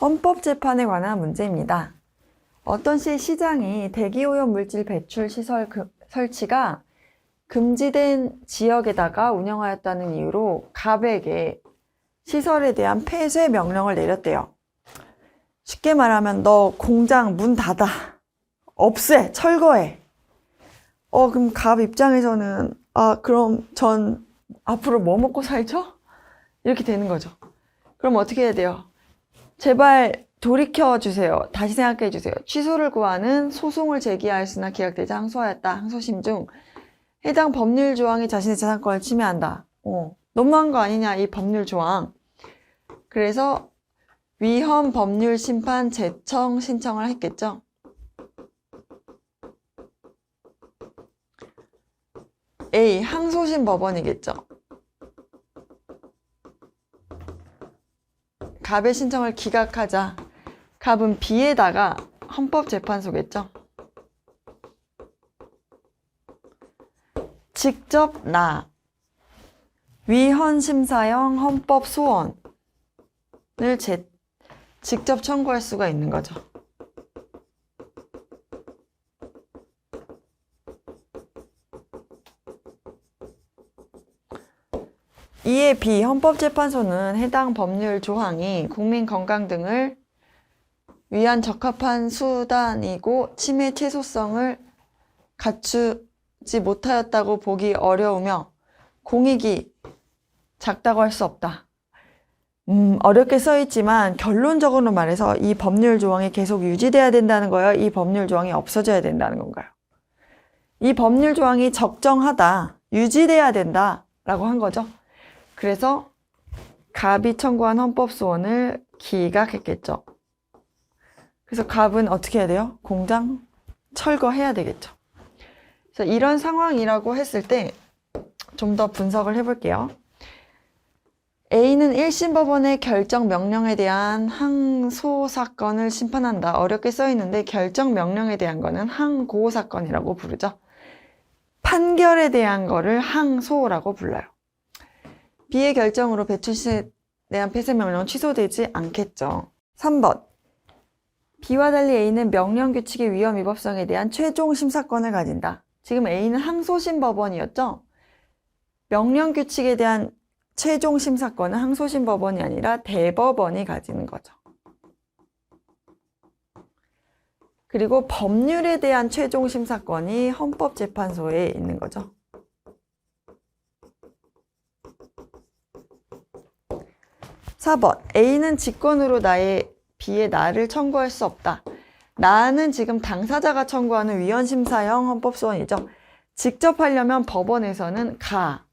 헌법재판에 관한 문제입니다. 어떤 시의 시장이 대기오염 물질 배출 시설 그- 설치가 금지된 지역에다가 운영하였다는 이유로 갑에게 시설에 대한 폐쇄 명령을 내렸대요. 쉽게 말하면 너 공장 문 닫아. 없애. 철거해. 어, 그럼 갑 입장에서는 아, 그럼 전 앞으로 뭐 먹고 살죠? 이렇게 되는 거죠. 그럼 어떻게 해야 돼요? 제발 돌이켜 주세요. 다시 생각해 주세요. 취소를 구하는 소송을 수나 기각되자 항소하였다. 항소심 중 해당 법률 조항이 자신의 재산권을 침해한다. 어, 너무한 거 아니냐 이 법률 조항. 그래서 위헌 법률 심판 제청 신청을 했겠죠. A 항소심 법원이겠죠. 갑의 신청을 기각하자 갑은 B에다가 헌법재판소겠죠. 직접 나 위헌심사형 헌법소원을 제, 직접 청구할 수가 있는 거죠. 이에 B 헌법재판소는 해당 법률 조항이 국민 건강 등을 위한 적합한 수단이고 침해 최소성을 갖추지 못하였다고 보기 어려우며 공익이 작다고 할 수 없다. 음, 어렵게 써 있지만 결론적으로 말해서 이 법률 조항이 계속 유지돼야 된다는 거예요. 이 법률 조항이 없어져야 된다는 건가요? 이 법률 조항이 적정하다, 유지돼야 된다라고 한 거죠. 그래서 갑이 청구한 헌법소원을 기각했겠죠. 그래서 갑은 어떻게 해야 돼요? 공장 철거해야 되겠죠. 그래서 이런 상황이라고 했을 때 좀 더 분석을 해볼게요. A는 1심 법원의 결정 명령에 대한 항소 사건을 심판한다. 어렵게 써 있는데 결정 명령에 대한 거는 항고 사건이라고 부르죠. 판결에 대한 거를 항소라고 불러요. B의 결정으로 배출 시에 대한 폐쇄 명령은 취소되지 않겠죠. 3번. B와 달리 A는 명령 규칙의 위험 위법성에 대한 최종 심사권을 가진다. 지금 A는 항소심 법원이었죠? 명령 규칙에 대한 최종 심사권은 항소심 법원이 아니라 대법원이 가지는 거죠. 그리고 법률에 대한 최종 심사권이 헌법재판소에 있는 거죠. 4번. A는 직권으로 나의 B의 나를 청구할 수 없다. 나는 지금 당사자가 청구하는 위헌심사형 헌법소원이죠. 직접 하려면 법원에서는 가.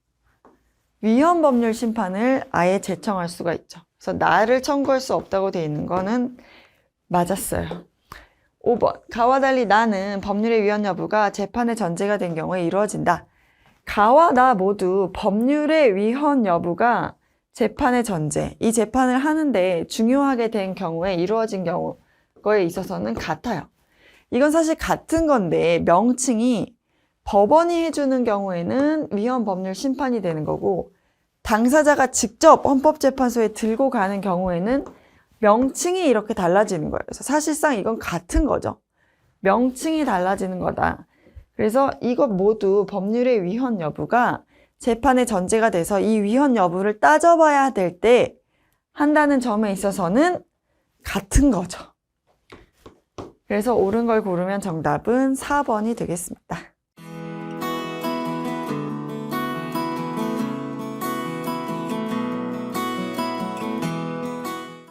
위헌 법률 심판을 아예 제청할 수가 있죠. 그래서 나를 청구할 수 없다고 돼 있는 거는 맞았어요. 5번. 가와 달리 나는 법률의 위헌 여부가 재판의 전제가 된 경우에 이루어진다. 가와 나 모두 법률의 위헌 여부가 재판의 전제, 이 재판을 하는데 중요하게 된 경우에 이루어진 경우, 거에 있어서는 같아요. 이건 사실 같은 건데 명칭이 법원이 해주는 경우에는 위헌 법률 심판이 되는 거고 당사자가 직접 헌법재판소에 들고 가는 경우에는 명칭이 이렇게 달라지는 거예요. 그래서 사실상 이건 같은 거죠. 명칭이 달라지는 거다. 그래서 이것 모두 법률의 위헌 여부가 재판의 전제가 돼서 이 위헌 여부를 따져봐야 될 때 한다는 점에 있어서는 같은 거죠. 그래서 옳은 걸 고르면 정답은 4번이 되겠습니다.